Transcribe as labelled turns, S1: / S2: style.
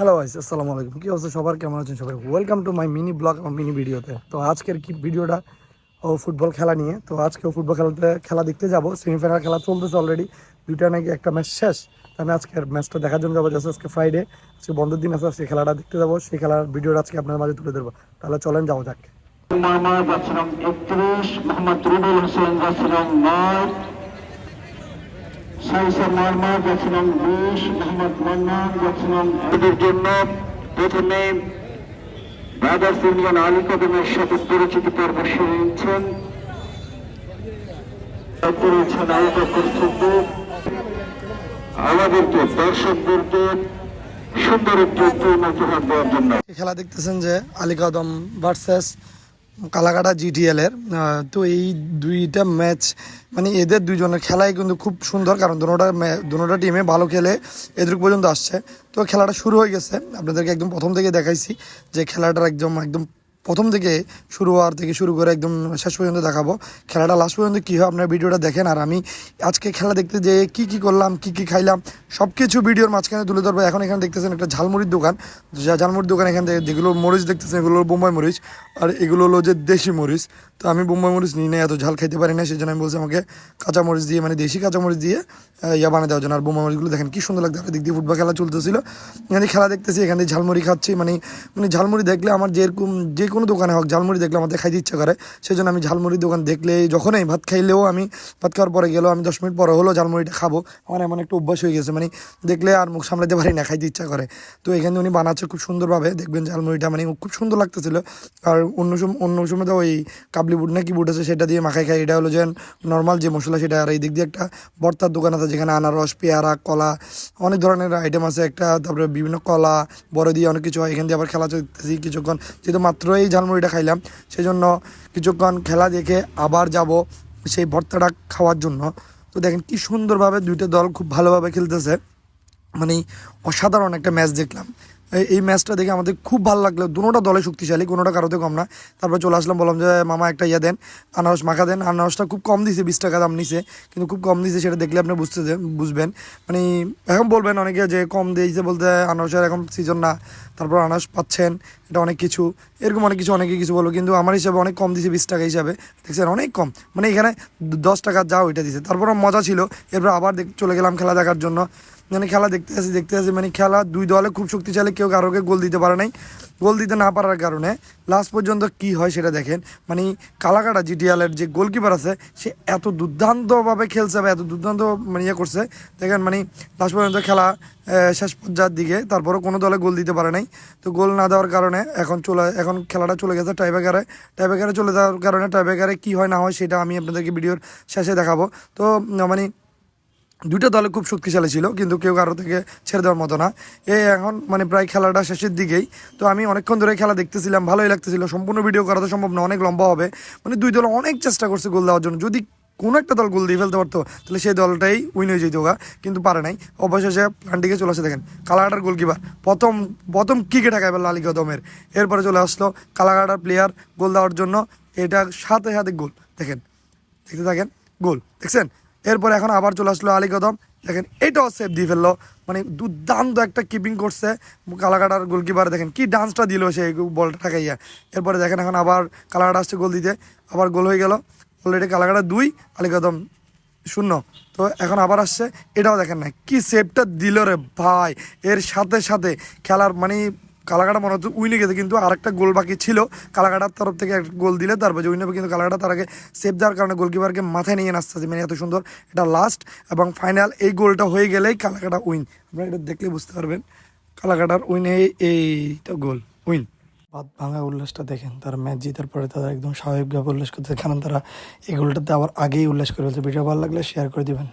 S1: Hello vice আসসালামু আলাইকুম কী অবস্থা? সবার কেমন আছেন সবাই? Welcome to my mini blog আমার মিনি ভিডিওতে তো আজকের কি ভিডিওটা ও ফুটবল খেলা নিয়ে। তো আজকে ও ফুটবল খেলাতে খেলা দেখতে যাব। সেমিফাইনাল খেলা চলতেছে অলরেডি দুইটা নাকি একটা ম্যাচ শেষ। তো আমি আজকের ম্যাচটা দেখার জন্য যাব জাস্ট আজকে ফ্রাইডে আজকে বন্ধের দিন আছে, আজকে খেলাটা দেখতে যাব। সেই খেলার ভিডিওটা আজকে আপনার মাঝে তুলে ধরবো। তাহলে চলেন যাও যাক।
S2: সাইসা যাচ্ছিলাম বিশ, মোহাম্মদ যাচ্ছিলাম এদের জন্য প্রথমে ইউনিয়ন আলী কদমের সাথে পরিচিতি পর্ব সেরে নিচ্ছেন করেছেন বকর সিদ্দিক আমাদেরকে দর্শকদেরকে সুন্দর একটি দেওয়ার জন্য।
S1: খেলা দেখতেছেন যে আলিকাদম ভার্সেস কালাকাটা জিটিএলের তো এই দুইটা ম্যাচ মানে এদের দুইজনের খেলাই কিন্তু খুব সুন্দর, কারণ দুটা দুটা টিমে ভালো খেলে এদের পর্যন্ত আসছে। তো খেলাটা শুরু হয়ে গেছে। আপনাদেরকে একদম প্রথম থেকে দেখাইছি যে খেলাটার একদম একদম প্রথম থেকে শুরু হওয়ার থেকে শুরু করে একদম শেষ পর্যন্ত দেখাবো। খেলাটা লাস্ট পর্যন্ত কী হয় আপনার ভিডিওটা দেখেন। আর আমি আজকে খেলা দেখতে যে কি কি করলাম, কি কি খাইলাম সব কিছু ভিডিওর মাঝখানে তুলে ধরবো। এখন এখানে দেখতেছেন একটা ঝালমুড়ির দোকান। যা ঝালমুড়ির দোকান এখান থেকে যেগুলো মরিচ দেখতেছেন, এগুলো বোম্বাই মরিচ। আর এগুলো হলো যে দেশি মরিচ। তো আমি বোম্বাই মরিচ নিই না এত ঝাল খাইতে পারি না সেই জন্য আমি বলছি আমাকে কাঁচা মরিচ দিয়ে মানে দেশি কাঁচা মরিচ দিয়ে ইয়া বানিয়ে দেওয়ার জন্য আর বোম্বাই মরিচগুলো দেখেন কী সুন্দর লাগতো দিক দিয়ে ফুটবল খেলা চলতেছিল। এখানে খেলা দেখতেছি, এখানে ঝালমুড়ি খাচ্ছি মানে মানে ঝালমুড়ি দেখলে আমার যেরকম, যে কোনো দোকানে হোক, ঝালমুড়ি দেখলে আমাদের খাইতে ইচ্ছা করে। সেই জন্য আমি ঝালমুড়ির দোকান দেখলে, যখনই ভাত খাইলেও আমি, ভাত খাওয়ার পরে গেলেও আমি দশ মিনিট পরে হলো ঝালমুড়িটা খাব। আমার এমন একটা অভ্যাস হয়ে গেছে মানে দেখলে আর মুখ সামলাতে পারি না, খাইতে ইচ্ছা করে। তো এখানে উনি বানাচ্ছে খুব সুন্দরভাবে, দেখবেন ঝালমুড়িটা মানে খুব সুন্দর লাগতেছিল। আর অন্য সময় অন্য সময় তো ওই কাবলি বুট না কি বুট আছে, সেটা দিয়ে মাখাই খাই এটা হলো যে নর্মাল যে মশলা, সেটা আর এই দিক দিয়ে একটা বর্তার দোকান আছে, যেখানে আনারস, পেয়ারা, কলা, অনেক ধরনের আইটেম আছে। একটা তারপরে বিভিন্ন কলা, বড় দিয়ে অনেক কিছু হয়। এখান দিয়ে আবার খেলা চলতেছি কিছুক্ষণ। যেহেতু মাত্র এই ঝালমুড়িটা খাইলাম সেই জন্য কিছুক্ষণ খেলা দেখে আবার যাব সেই ভর্তাটা খাওয়ার জন্য। তো দেখেন কি সুন্দরভাবে দুইটা দল খুব ভালোভাবে খেলতেছে। মানে অসাধারণ একটা ম্যাচ দেখলাম। এই- ম্যাচটা দেখে আমাদের খুব ভালো লাগল। দুটোটা দলে শক্তিশালী, কোনোটা কারোতে কম না। তারপর চলে আসলাম, বললাম যে মামা একটা ইয়ে দেন, আনারস মাখা দেন। আনারসটা খুব কম দিছে, বিশ টাকা দাম নিছে, কিন্তু খুব কম দিছে, সেটা দেখলে আপনি বুঝতে বুঝবেন। মানে এখন বলবেন অনেকে যে, কম দিয়েছে বলতে আনারসের এখন সিজন না, তারপর আনারস পাচ্ছেন, এটা অনেক কিছু। এরকম অনেক কিছু, অনেকে কিছু বলো কিন্তু আমার হিসাবে অনেক কম দিছে, বিশ টাকা হিসাবে। দেখছেন, অনেক কম। মানে এখানে দশ টাকা যা ওইটা দিছে। তারপর মজা ছিল, এরপর আবার চলে গেলাম খেলা দেখার জন্য। মানে খেলা দেখতে আসি দেখতে আসি মানে খেলা দুই দলে খুব শক্তিশালী, কেউ কারোকে গোল দিতে পারে নাই। গোল দিতে না পারার কারণে লাস্ট পর্যন্ত কি হয় সেটা দেখেন। মানে কালাকাটা জিটিএলের যে গোলকিপার আছে, সে এত দুর্দান্তভাবে খেলছে বা এত দুর্দান্ত মানে ইয়ে করছে। দেখেন মানে লাস্ট পর্যন্ত খেলা শেষ পর্যায়ের দিকে তারপরও কোনো দলে গোল দিতে পারে নাই। তো গোল না দেওয়ার কারণে এখন চলে, এখন খেলাটা চলে গেছে টাইব্রেকারে টাইব্রেকারে চলে যাওয়ার কারণে টাইব্রেকারে কী হয় না হয় সেটা আমি আপনাদেরকে ভিডিওর শেষে দেখাবো। তো মানে দুইটা দলে খুব শক্তিশালী ছিল, কিন্তু কেউ কারও থেকে ছেড়ে দেওয়ার মতো না। এই এখন মানে প্রায় খেলাটা শেষের দিকেই। তো আমি অনেকক্ষণ ধরে খেলা দেখতেছিলাম, ভালোই লাগতেছিল। সম্পূর্ণ ভিডিও করা তো সম্ভব না, অনেক লম্বা হবে। মানে দুই দল অনেক চেষ্টা করছে গোল দেওয়ার জন্য। যদি কোনো একটা দল গোল দিয়ে ফেলতে পারতো, তাহলে সেই দলটাই উইন হয়ে যেত গা। কিন্তু পারে নাই। অবশেষে প্লান্টিকে চলে আসে, দেখেন। কালাঘাটার গোলকিপার প্রথম প্রথম কিকে ঠেকায় পেল আলী কদমের এরপরে চলে আসলো কালাঘাটার প্লেয়ার গোল দেওয়ার জন্য। এটা সাথে সাথে গোল দেখেন। দেখতে থাকেন গোল দেখছেন? এরপর এখন আবার চলে আসলো আলী কদম। দেখেন, এটাও সেভ দিয়ে ফেলল মানে দুর্দান্ত একটা কিপিং করছে। কালাকাটার গোলকিপার দেখেন কি ডান্সটা দিল সেই বলটা ঠাকাইয়া। এরপরে দেখেন এখন আবার কালাকাটা আসছে গোল দিতে। আবার গোল হয়ে গেল। অলরেডি কালাকাটা দুই, আলী কদম শূন্য। তো এখন আবার আসছে। এটাও দেখেন না, কি সেভটা দিল রে ভাই। এর সাথে সাথে খেলার মানে কালাকাটা মনে হচ্ছে উইনে গেছে, কিন্তু আরেকটা গোল বাকি ছিল। কালাকাটার তরফ থেকে একটা গোল দিলে তারপর যে উইন কিন্তু কালাকাটা তার আগে সেভ দেওয়ার কারণে গোলকিপারকে মাথায় নিয়ে আসতেছে মানে এত সুন্দর, এটা লাস্ট এবং ফাইনাল এই গোলটা হয়ে গেলেই কালাকাটা উইন আপনারা এটা দেখলে বুঝতে পারবেন, কালাকাটার উইনে এইটা গোল উইন বাদ ভাঙা উল্লাসটা দেখেন, তারা ম্যাচ জিতার পরে তারা একদম স্বাভাবিকভাবে উল্লাস করতে কারণ তারা এই গোলটাতে আবার আগেই উল্লাস করে ফেলছে। ভিডিও ভালো লাগলে শেয়ার করে দিবেন।